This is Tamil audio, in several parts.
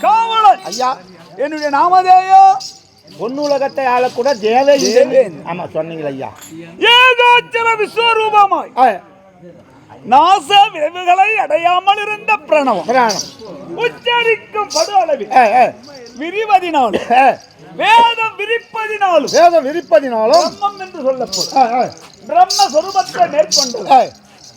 காவலன். ஐயா. என்னுடைய நாமதேயோ. பொன்னுலகத்தை ஆளக்கூட தேவை. ஆமா சொன்னீங்களா ஐயா. ஏகாச்சர விஸ்வரூபமாய். நாச விளைவுகளை அடையாமல் இருந்த பிரணவம். புராணம் உச்சரிக்கும் படு அளவில். விரிவதினாலும். வேதம் விரிப்பதினாலும். வேதம் விரிப்பதினாலும். பிரம்மம் என்று சொல்லப்படும். பிரம்ம சொரூபத்தை மேற்கொண்டு.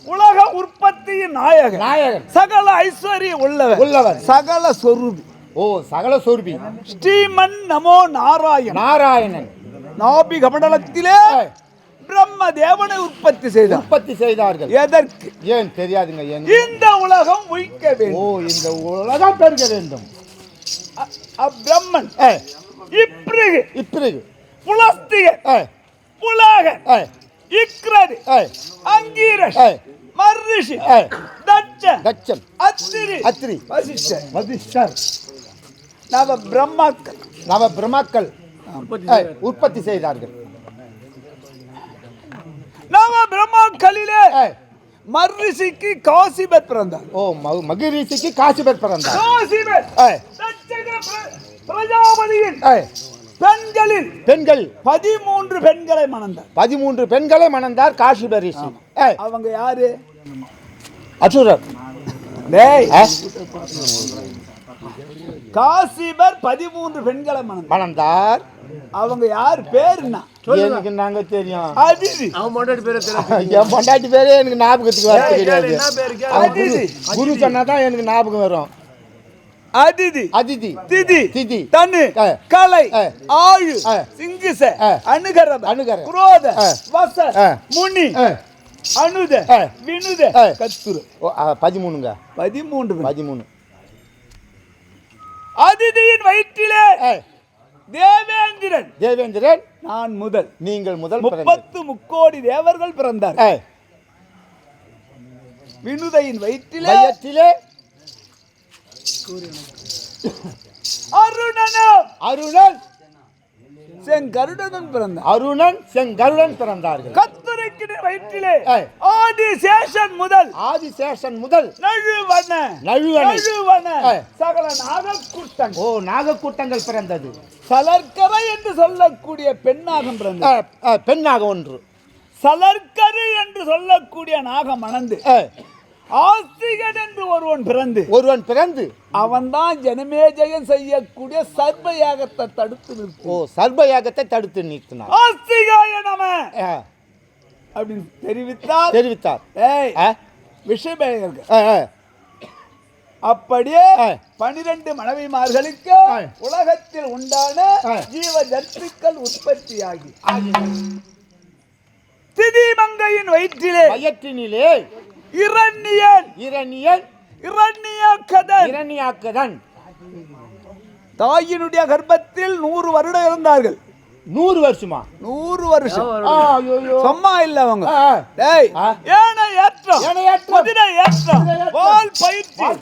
உலக உற்பத்தியின் நாயகன். நாயகன். சகல ஐஸ்வர்யம் உள்ளவர் உள்ளவர் சகல சொரூபி. ஓ சகல சொருபி. ஸ்ரீமன் நமோ நாராயண நாராயணன். நாபி கமண்டலத்திலே ஆ, பிரம்ம தேவனை உற்பத்தி செய்தார். உற்பத்தி செய்தார்கள். எதற்கு? ஏன் தெரியாதுங்க இந்த உலகம் உயிக்க ஓ வேண்டும் இந்த உலகம் பெருக வேண்டும். ஆ, இப்பிறகு இப்பிறகு புலஸ்திக. புலாக. இக்ரது. அங்கீரஷ். மர்ரிஷி ஆ. தட்ச தட்சன். அத்திரி. அத்ரி வசிஷ்டர். வதிஷ்டர் நவ பிரம்மாக்கள் நவ பிரம்மாக்கள் உற்பத்தி செய்தார்கள். நவ பிரம்மாக்களிலே மர்ரிஷிக்கு காசிபர் பிறந்தார். ஓ ம- மகிழ்ச்சிக்கு காசிபர் பிறந்தார். காசிபர் பிரஜாபதியின் பெண்களில் பெண்கள். பதிமூன்று பெண்களை மணந்தார். பதிமூன்று பெண்களை மணந்தார் காசிபர் ரிஷி. அவங்க யாரு? அசுரர். டேய். காசிபர் பதிமூன்று பெண்களை மணந்தார். மணந்தார். அவங்க யார்? பேருன்னா. எனக்கு நாங்க தெரியும்? அவன் பொண்டாட்டி பேரை என் பொண்டாட்டி பேரே எனக்கு ஞாபகத்துக்கு வர தெரியாது குரு அதிதி. குரு சொன்னாதான் எனக்கு ஞாபகம் வரும். அதிதி அதிதி திதி. திதி. தனு. கலை. ஆ. ஆயு ஆ. சிங்கிச. ஆ. அனுகரத அனுகர. குரோத. வச. முனி. அனுத. வினுத. கத்துரு. பதிமூணுங்க. பதிமூன்று. பதிமூணு. அதிதியின் வயிற்றிலே தேவேந்திரன். தேவேந்திரன் நான் முதல். நீங்கள் முதல். முப்பத்து முக்கோடி தேவர்கள் பிறந்தார். வினுதையின் வயிற்றிலே வயத்திலே அருணனும். அருணன் செங்கருடனும் பிறந்தார். அருணன் செங்கருடன் பிறந்தார்கள். கத்துரைக்கு வயிற்றிலே. ஆ. ஆதிசேஷன் முதல். ஆதிசேஷன் முதல். நழுவன. நழுவனை. நழுவன. சகல நாகக்கூட்டம் ஓ நாகக்கூட்டங்கள் பிறந்தது. சலர்கரை என்று சொல்லக்கூடிய பெண்ணாகம் பிறந்தது. ஆ, பெண்ணாக ஒன்று. சலர்கரு என்று சொல்லக்கூடிய நாகம் மணந்து ஆஸ்திகன் என்று ஒருவன் பிறந்து. ஒருவன் பிறந்து. அவன்தான் ஜனமேஜயம் செய்யக்கூடிய சர்வ யாகத்தை தடுத்து ஓ நிற்கும் சர்வயாகத்தை தடுத்து நிறுத்தினார் ஆஸ்திகாய நம. அப்படின்னு தெரிவித்தார் தெரிவித்தார். ஏய் ஆ, ஆ, அப்படியே. பனிரெண்டு மனைவிமார்களுக்கு. உலகத்தில் உண்டான. ஜீவ ஜந்துக்கள் உற்பத்தியாகி. திதிமங்கையின் வயிற்றிலே வயற்றினிலே இரண்யன் இரணியன் இரண்யக்கதன் இரணியாக்கதன் தாயினுடைய கர்ப்பத்தில் நூறு வருடம் இருந்தார்கள் நூறு வருஷமா? நூறு வருஷம். சும்மா இல்ல அவங்க. ஏனை ஏற்றம். ஏனை ஏற்றம். வால் பயிற்சி. வால்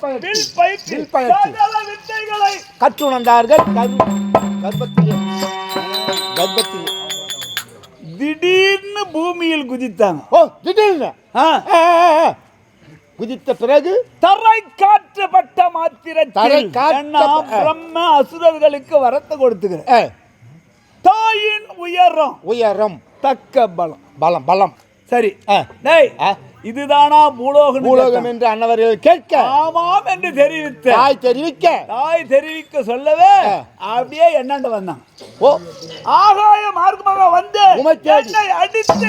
பயிற்சி. சகல வித்தைகளை. கற்றுணர்ந்தார்கள் கரு- கர்ப்பத்திலே. கர்ப்பத்திலே. திடீர்னு பூமியில் குதித்தாங்க. ஓ திடீர்னு. குதித்த பிறகு? தரை காற்றப்பட்ட தரை மாத்திரத்தில் காற்ற- பிரம்ம அசுரர்களுக்கு வரத்தை கொடுத்துக்கிற ஆ, தாயின் உயரம். உயரம். தக்க பலம். பலம் பலம். சரி. டேய். இதுதானா பூலோகம் பூலோகம் என்று அன்னவர்கள் கேட்க. ஆமாம் என்று தெரிவித்த. தாய் தெரிவிக்க. தாய் தெரிவிக்க சொல்லவே. அப்படியே என்னண்டு வந்தான். ஓ. ஆகாய மார்க்கமாக வந்து. என்னை அடித்து